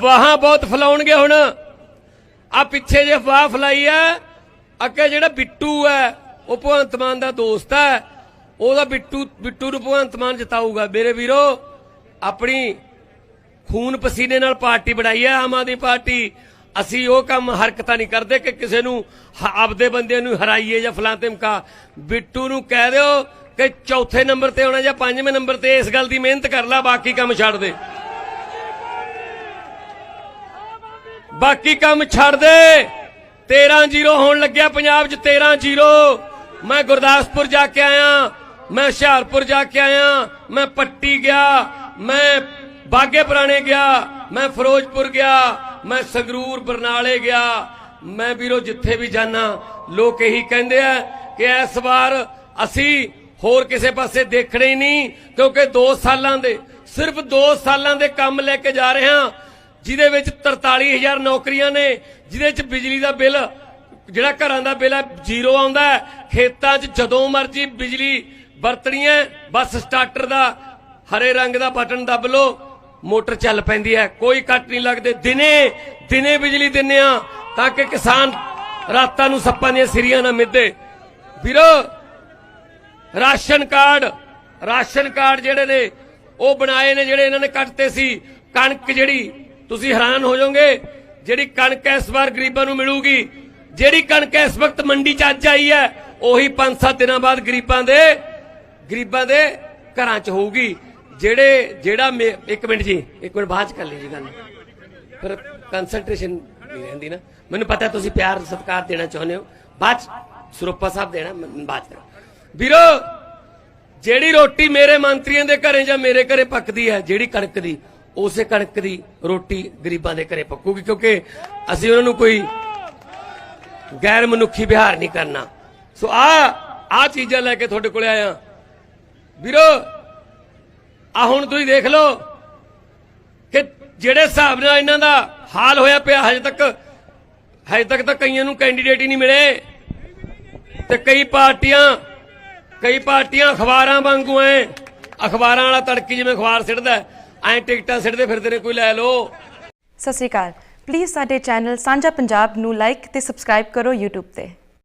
ਵਾਹਾਂ ਬਹੁਤ ਫਲਾਉਣਗੇ ਹੁਣ। ਆ ਪਿੱਛੇ ਜੇ ਵਾਹ ਫਲਾਈ ਹੈ ਅੱਗੇ ਜਿਹੜਾ ਬਿੱਟੂ ਹੈ ਉਹ ਭਗਵੰਤ ਮਾਨ ਦਾ ਦੋਸਤ ਹੈ ਉਹਦਾ ਬਿੱਟੂ ਬਿੱਟੂ ਨੂੰ ਭਗਵੰਤ ਮਾਨ ਜਿਤਾਊਗਾ। ਮੇਰੇ ਵੀਰੋ, ਆਪਣੀ ਖੂਨ ਪਸੀਨੇ ਨਾਲ ਪਾਰਟੀ ਬਣਾਈ ਹੈ ਆਮ ਆਦਮੀ ਪਾਰਟੀ। ਅਸੀਂ ਉਹ ਕੰਮ ਹਰਕਤਾਂ ਨਹੀਂ ਕਰਦੇ ਕਿ ਕਿਸੇ ਨੂੰ ਆਪਦੇ ਬੰਦੇ ਨੂੰ ਹਰਾਈਏ ਜਾਂ ਫਲਾਂ ਤੇ ਮਕਾ। ਬਿੱਟੂ ਨੂੰ ਕਹਿ ਦਿਓ ਕਿ ਚੌਥੇ ਨੰਬਰ ਤੇ ਆਉਣਾ ਜਾਂ ਪੰਜਵੇਂ ਨੰਬਰ ਤੇ ਇਸ ਗੱਲ ਦੀ ਮਿਹਨਤ ਕਰ ਲੈ, ਬਾਕੀ ਕੰਮ ਛੱਡ ਦੇ। ਬਾਕੀ ਕੰਮ ਛੱਡ ਦੇ। 13-0 ਹੋਣ ਲੱਗਿਆ ਪੰਜਾਬ 'ਚ 13-0 ਮੈਂ ਗੁਰਦਾਸਪੁਰ ਜਾ ਕੇ ਆਇਆ, ਮੈਂ ਹੁਸ਼ਿਆਰਪੁਰ ਜਾ ਕੇ ਆਇਆ, ਮੈਂ ਪੱਟੀ ਗਿਆ, ਮੈਂ ਬਾਗੇ ਪੁਰਾਣੇ ਗਿਆ, ਮੈਂ ਫਿਰੋਜ਼ਪੁਰ ਗਿਆ, ਮੈਂ ਸੰਗਰੂਰ, ਬਰਨਾਲੇ ਗਿਆ। ਮੈਂ ਵੀਰੋ ਜਿੱਥੇ ਵੀ ਜਾਣਾ ਲੋਕ ਇਹੀ ਕਹਿੰਦੇ ਆ ਕਿ ਇਸ ਵਾਰ ਅਸੀਂ ਹੋਰ ਕਿਸੇ ਪਾਸੇ ਦੇਖਣੇ ਹੀ ਨਹੀਂ, ਕਿਉਂਕਿ 2 ਸਾਲਾਂ ਦੇ, ਸਿਰਫ 2 ਸਾਲਾਂ ਦੇ ਕੰਮ ਲੈ ਕੇ ਜਾ ਰਹੇ ਹਾਂ। ਜਿਹਦੇ ਵਿੱਚ 43000 ਨੌਕਰੀਆਂ ਨੇ, ਜਿਹਦੇ ਵਿੱਚ ਬਿਜਲੀ ਦਾ ਬਿੱਲ, ਜਿਹੜਾ ਘਰਾਂ ਦਾ ਬਿੱਲ ਹੈ, ਜ਼ੀਰੋ ਆਉਂਦਾ ਹੈ। ਖੇਤਾਂ 'ਚ ਜਦੋਂ ਮਰਜ਼ੀ ਬਿਜਲੀ ਵਰਤਣੀ ਹੈ, ਬਸ ਸਟਾਰਟਰ ਦਾ ਹਰੇ ਰੰਗ ਦਾ ਬਟਨ ਦੱਬ ਲੋ ਮੋਟਰ ਚੱਲ ਪੈਂਦੀ ਹੈ। ਕੋਈ ਕੱਟ ਨਹੀਂ ਲੱਗਦੇ। ਦਿਨੇ ਦਿਨੇ ਬਿਜਲੀ ਦਿੰਨੇ ਆ, ਤਾਂ ਕਿ ਕਿਸਾਨ ਰਾਤਾਂ ਨੂੰ ਸੱਪਾਂ ਦੀਆਂ ਸਿਰੀਆਂ ਨਾ ਮਿੱਧੇ। ਵੀਰੋ, ਰਾਸ਼ਨ ਕਾਰਡ ਰਾਸ਼ਨ ਕਾਰਡ ਜਿਹੜੇ ਨੇ, ਉਹ ਬਣਾਏ ਨੇ, ਜਿਹੜੇ ਇਹਨਾਂ ਨੇ ਕੱਟਤੇ ਸੀ। ਕਣਕ ਜਿਹੜੀ ਤੁਸੀਂ ਹੈਰਾਨ ਹੋ ਜਾਓਗੇ, ਜਿਹੜੀ ਕਣਕ ਇਸ ਵਾਰ ਗਰੀਬਾਂ ਨੂੰ ਮਿਲੂਗੀ, ਜਿਹੜੀ ਕਣਕ ਇਸ ਵਕਤ ਮੰਡੀ 'ਚ ਅੱਜ ਆਈ ਹੈ, ਉਹੀ 5-7 ਦਿਨਾਂ ਬਾਅਦ ਗਰੀਬਾਂ ਦੇ ਗਰੀਬਾਂ ਦੇ ਘਰਾਂ 'ਚ ਹੋਊਗੀ। ਜਿਹੜੇ, ਜਿਹੜਾ ਇੱਕ ਮਿੰਟ ਜੀ, ਇੱਕ ਮਿੰਟ ਬਾਅਦ 'ਚ ਕਰ ਲਈ ਜੀ ਗੱਲ। ਫਿਰ ਕਨਸੈਂਟਰੇਸ਼ਨ ਨਹੀਂ ਰਹਿੰਦੀ ਨਾ। ਮੈਨੂੰ ਪਤਾ ਤੁਸੀਂ ਪਿਆਰ, ਸਤਿਕਾਰ ਦੇਣਾ ਚਾਹੁੰਦੇ ਹੋ। ਬਾਅਦ 'ਚ ਸਰੂਪਾ ਸਾਹਿਬ ਦੇਣਾ ਬਾਅਦ 'ਚ ਵੀਰੋ, ਜਿਹੜੀ ਰੋਟੀ ਮੇਰੇ ਮੰਤਰੀਆਂ ਦੇ ਘਰੇ ਜਾਂ ਮੇਰੇ ਘਰੇ ਪੱਕਦੀ ਹੈ, ਜਿਹੜੀ ਕਣਕ ਦੀ ਉਸੇ ਕਣਕ ਦੀ ਰੋਟੀ ਗਰੀਬਾਂ ਦੇ ਘਰੇ ਪੱਕੂਗੀ, ਕਿਉਂਕਿ ਅਸੀਂ ਉਹਨਾਂ ਨੂੰ ਕੋਈ ਗੈਰ ਮਨੁੱਖੀ ਵਿਹਾਰ ਨਹੀਂ ਕਰਨਾ। ਸੋ ਆ ਆ ਚੀਜ਼ਾਂ ਲੈ ਕੇ ਤੁਹਾਡੇ ਕੋਲੇ ਆਇਆ। ਵੀਰੋ, ਆ ਹੁਣ ਤੁਸੀਂ ਦੇਖ ਲਓ ਕਿ ਜਿਹੜੇ ਹਿਸਾਬ ਨਾਲ ਇਹਨਾਂ ਦਾ ਹਾਲ ਹੋਇਆ ਪਿਆ, ਹਜੇ ਤੱਕ ਹਜੇ ਤੱਕ ਤਾਂ ਕਈਆਂ ਨੂੰ ਕੈਂਡੀਡੇਟ ਹੀ ਨਹੀਂ ਮਿਲੇ। ਤੇ ਕਈ ਪਾਰਟੀਆਂ ਕਈ ਪਾਰਟੀਆਂ ਅਖਬਾਰਾਂ ਵਾਂਗੂ ਐ। ਅਖਬਾਰਾਂ ਵਾਲਾ ਤੜਕੀ ਜਿਵੇਂ ਅਖਬਾਰ ਸਿੱਟਦਾ ਐ ਟਿਕਟਾਂ ਸਿੱਟਦੇ ਫਿਰਦੇ ਨੇ, ਕੋਈ ਲੈ ਲਓ। ਸਤਿ ਸ਼੍ਰੀ ਅਕਾਲ। ਪਲੀਜ਼ ਸਾਡੇ ਚੈਨਲ ਸਾਂਝਾ ਪੰਜਾਬ ਨੂੰ ਲਾਈਕ ਤੇ ਸਬਸਕ੍ਰਾਈਬ ਕਰੋ YouTube ਤੇ।